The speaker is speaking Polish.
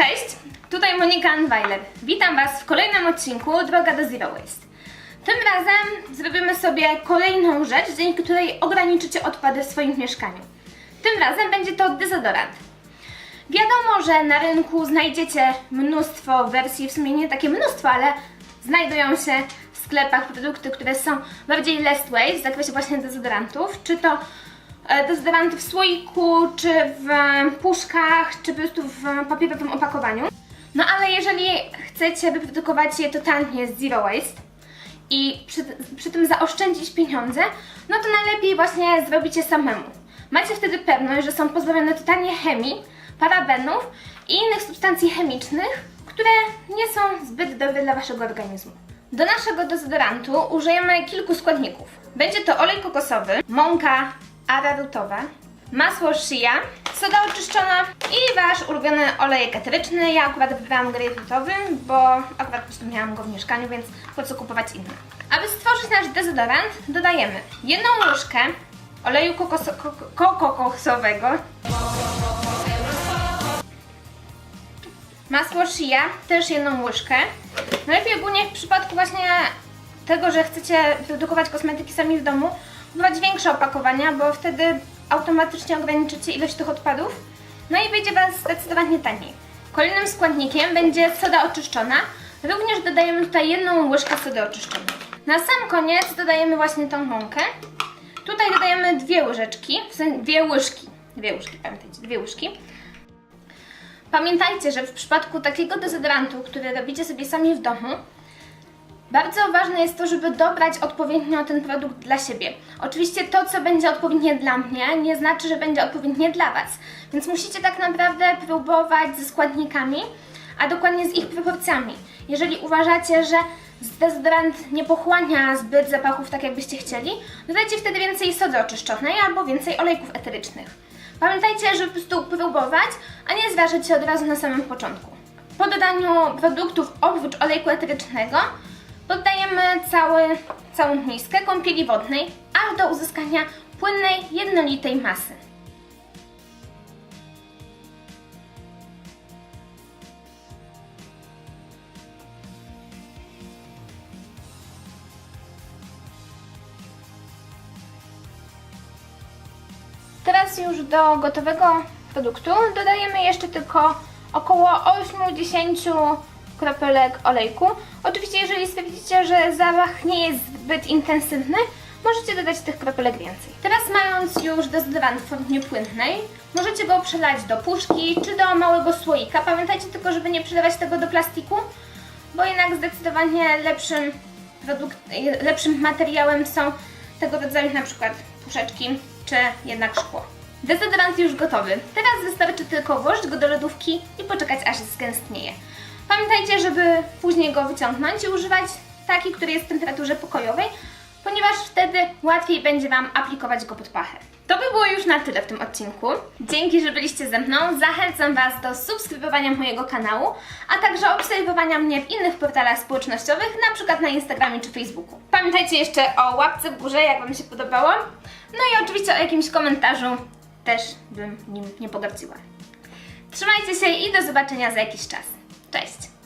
Cześć, tutaj Monika Anweiler. Witam Was w kolejnym odcinku Droga do Zero Waste. Tym razem zrobimy sobie kolejną rzecz, dzięki której ograniczycie odpady w swoim mieszkaniu. Tym razem będzie to dezodorant. Wiadomo, że na rynku znajdziecie mnóstwo wersji, w sumie nie takie mnóstwo, ale znajdują się w sklepach produkty, które są bardziej less waste w zakresie właśnie dezodorantów, czy to dezodoranty w słoiku, czy w e, puszkach, czy po prostu w papierowym opakowaniu. No ale jeżeli chcecie wyprodukować je totalnie z zero waste i przy, przy tym zaoszczędzić pieniądze, no to najlepiej właśnie zrobić je samemu. Macie wtedy pewność, że są pozbawione totalnie chemii, parabenów i innych substancji chemicznych, które nie są zbyt dobre dla waszego organizmu. Do naszego dezodorantu użyjemy kilku składników. Będzie to olej kokosowy, mąka ararutowa, masło shea, soda oczyszczona i wasz ulubiony olejek eteryczny. Ja akurat wybrałam grejpfrutowy, bo akurat po prostu miałam go w mieszkaniu, więc po co kupować inny. Aby stworzyć nasz dezodorant, dodajemy jedną łyżkę oleju kokoso- ko- kokosowego, Masło shea, też jedną łyżkę. Najlepiej ogólnie w przypadku właśnie tego, że chcecie produkować kosmetyki sami w domu, kupować większe opakowania, bo wtedy automatycznie ograniczycie ilość tych odpadów. No i wyjdzie Was zdecydowanie taniej. Kolejnym składnikiem będzie soda oczyszczona. Również dodajemy tutaj jedną łyżkę sody oczyszczonej. Na sam koniec dodajemy właśnie tą mąkę. Tutaj dodajemy dwie łyżeczki, w sensie dwie łyżki. Dwie łyżki, pamiętajcie, dwie łyżki. Pamiętajcie, że w przypadku takiego dezodorantu, który robicie sobie sami w domu, bardzo ważne jest to, żeby dobrać odpowiednio ten produkt dla siebie. Oczywiście to, co będzie odpowiednie dla mnie, nie znaczy, że będzie odpowiednie dla Was. Więc musicie tak naprawdę próbować ze składnikami, a dokładnie z ich proporcjami. Jeżeli uważacie, że dezodorant nie pochłania zbyt zapachów tak, jakbyście chcieli, dodajcie wtedy więcej sody oczyszczonej albo więcej olejków eterycznych. Pamiętajcie, żeby po prostu próbować, a nie zważyć się od razu na samym początku. Po dodaniu produktów oprócz olejku eterycznego poddajemy cały, całą miskę kąpieli wodnej, aż do uzyskania płynnej, jednolitej masy. Teraz już do gotowego produktu dodajemy jeszcze tylko około 8-10 kropelek olejku. Oczywiście jeżeli stwierdzicie, że zapach nie jest zbyt intensywny, możecie dodać tych kropelek więcej. Teraz mając już dezodorant w formie płynnej, możecie go przelać do puszki czy do małego słoika. Pamiętajcie tylko, żeby nie przelewać tego do plastiku, bo jednak zdecydowanie lepszym, produkt, lepszym materiałem są tego rodzaju na przykład puszeczki czy jednak szkło. Dezodorant już gotowy. Teraz wystarczy tylko włożyć go do lodówki i poczekać aż zgęstnieje. Pamiętajcie, żeby później go wyciągnąć i używać taki, który jest w temperaturze pokojowej, ponieważ wtedy łatwiej będzie Wam aplikować go pod pachę. To by było już na tyle w tym odcinku. Dzięki, że byliście ze mną. Zachęcam Was do subskrybowania mojego kanału, a także obserwowania mnie w innych portalach społecznościowych, na przykład na Instagramie czy Facebooku. Pamiętajcie jeszcze o łapce w górze, jak Wam się podobało. No i oczywiście o jakimś komentarzu też bym nim nie pogardziła. Trzymajcie się i do zobaczenia za jakiś czas. Cześć!